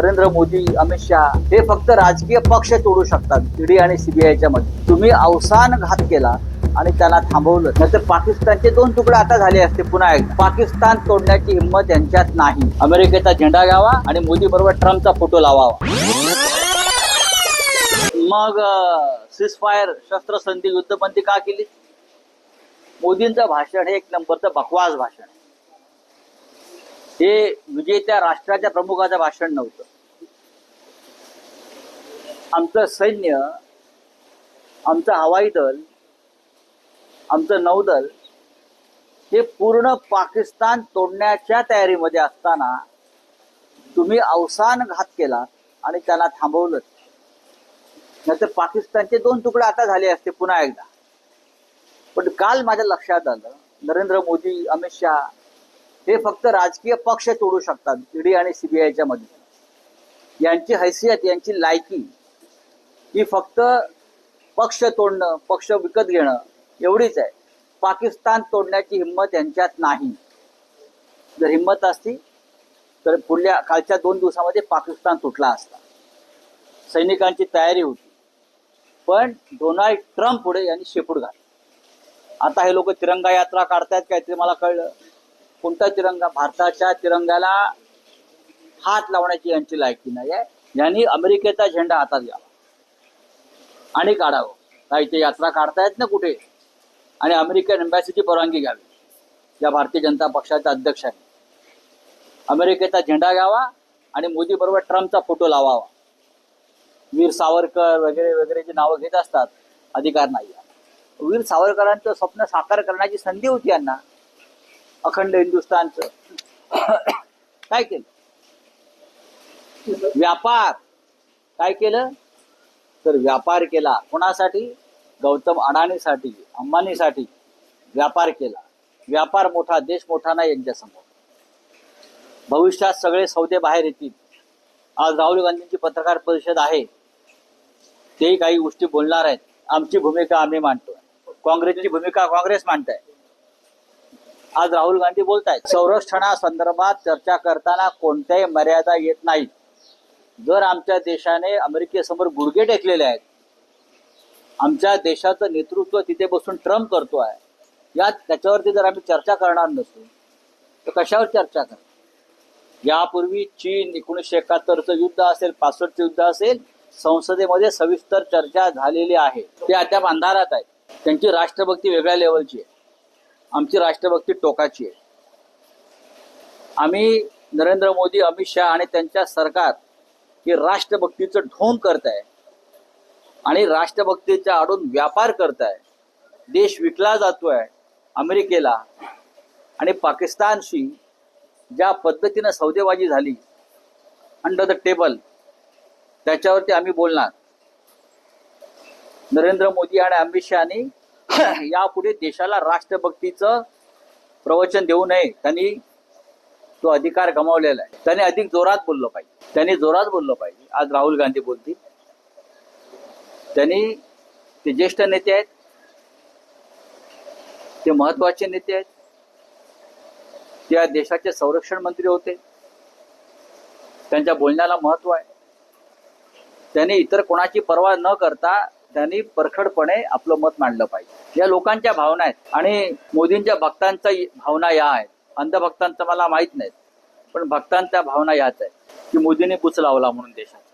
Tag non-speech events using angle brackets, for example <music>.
नरेंद्र मोदी अमित शहा हे फक्त राजकीय पक्ष तोडू शकतात ईडी आणि सीबीआयच्या मध्ये. तुम्ही अवसान घात केला आणि त्यांना थांबवलं. नाही तर पाकिस्तानचे दोन तुकडे आता झाले असते पुन्हा एकदा. पाकिस्तान तोडण्याची हिंमत यांच्यात नाही. अमेरिकेचा झेंडा घ्यावा आणि मोदी बरोबर ट्रम्पचा फोटो लावावा. मग सिस फायर शस्त्रसंधी युद्धबंदी का केली? मोदींचं भाषण हे एक नंबरचं बकवास भाषण हे विजेत्या राष्ट्राच्या प्रमुखाचं भाषण नव्हतं. आमचं सैन्य आमचं हवाई दल आमचं नौदल हे पूर्ण पाकिस्तान तोडण्याच्या तयारीमध्ये असताना तुम्ही अवसान घात केला आणि त्यांना थांबवलं. नाही तर पाकिस्तानचे दोन तुकडे आता झाले असते पुन्हा एकदा. पण काल माझ्या लक्षात आलं नरेंद्र मोदी अमित शहा हे फक्त राजकीय पक्ष तोडू शकतात ईडी आणि सीबीआयच्या मध्ये यांची हैसियत यांची लायकी ही फक्त पक्ष तोडणं पक्ष विकत घेणं एवढीच आहे. पाकिस्तान तोडण्याची हिंमत यांच्यात नाही. जर हिंमत असती तर पुढल्या कालच्या दोन दिवसामध्ये पाकिस्तान तुटला असता. सैनिकांची तयारी होती. पण डोनाल्ड ट्रम्प पुढे यांनी शेपूट घातली. आता हे लोक तिरंगा यात्रा काढतायत काय ते मला कळलं. कोणता तिरंगा? भारताच्या तिरंगाला हात लावण्याची यांची लायकी नाही आहे यांनी अमेरिकेचा झेंडा हातात घ्यावा. आणि काढावं. काही ते यात्रा काढतायत ना कुठे. आणि अमेरिकन एम्बॅसीची परवानगी घ्यावी. या भारतीय जनता पक्षाच्या आहे अमेरिकेचा झेंडा घ्यावा आणि मोदी बरोबर ट्रम्पचा फोटो लावावा. वीर सावरकर वगैरे वगैरे जे नावं घेत असतात अधिकार नाही वीर सावरकरांचं स्वप्न साकार करण्याची संधी होती यांना. अखंड हिंदुस्थानचं. <coughs> काय केलं? व्यापार. काय केलं? तर व्यापार केला. कोणासाठी? गौतम अडाणीसाठी अंबानीसाठी व्यापार केला. व्यापार मोठा देश मोठा नाही यांच्यासमोर. भविष्यात सगळे सौदे बाहेर येतील. आज राहुल गांधींची पत्रकार परिषद आहे. तेही काही गोष्टी बोलणार आहेत. आमची भूमिका आम्ही मांडतोय. काँग्रेसची भूमिका काँग्रेस मांडताय. आज राहुल गांधी बोलतायत संरक्षणासंदर्भात चर्चा करताना कोणत्याही मर्यादा येत नाहीत. जर आमच्या देशाने अमेरिकेसमोर गुडघे टेकलेले आहेत आमच्या देशाचं नेतृत्व तिथे बसून ट्रम्प करतो आहे या त्याच्यावरती जर आम्ही चर्चा करणार नसू तर कशावर चर्चा कर यापूर्वी चीन एकोणीसशे एकाहत्तरचं युद्ध असेल पासष्टचं युद्ध असेल संसदेमध्ये सविस्तर चर्चा झालेली आहे. ते अद्याप अंधारात आहे. त्यांची राष्ट्रभक्ती वेगळ्या लेवलची आहे. आमची राष्ट्रभक्ती टोकाची आहे. आम्ही नरेंद्र मोदी अमित शहा आणि त्यांच्या सरकार की राष्ट्रभक्तीचं ढोंग करताय. आणि राष्ट्रभक्तीच्या आडून व्यापार करताय. देश विकला जातोय अमेरिकेला. आणि पाकिस्तानशी ज्या पद्धतीनं सौदेबाजी झाली अंडर द टेबल त्याच्यावरती आम्ही बोलणार. नरेंद्र मोदी आणि अमित शहानी <clears throat> यापुढे देशाला राष्ट्रभक्तीचं प्रवचन देऊ नये. त्यांनी तो अधिकार गमावलेला आहे. त्याने अधिक जोरात बोललं पाहिजे. त्यांनी जोरात बोललं पाहिजे. आज राहुल गांधी बोलतील. त्यांनी ते ज्येष्ठ नेते आहेत. ते महत्त्वाचे नेते आहेत. त्या देशाचे संरक्षण मंत्री होते. त्यांच्या बोलण्याला महत्त्व आहे. त्यांनी इतर कोणाची पर्वा न करता त्यांनी परखडपणे आपलं मत मांडलं पाहिजे. या लोकांच्या भावना आहेत. आणि मोदींच्या भक्तांच्या भावना या आहेत. अंधभक्तांचं मला माहीत नाहीत पण भक्तांच्या भावना याच आहेत. की मोदीने बुच लावला म्हणून देशात.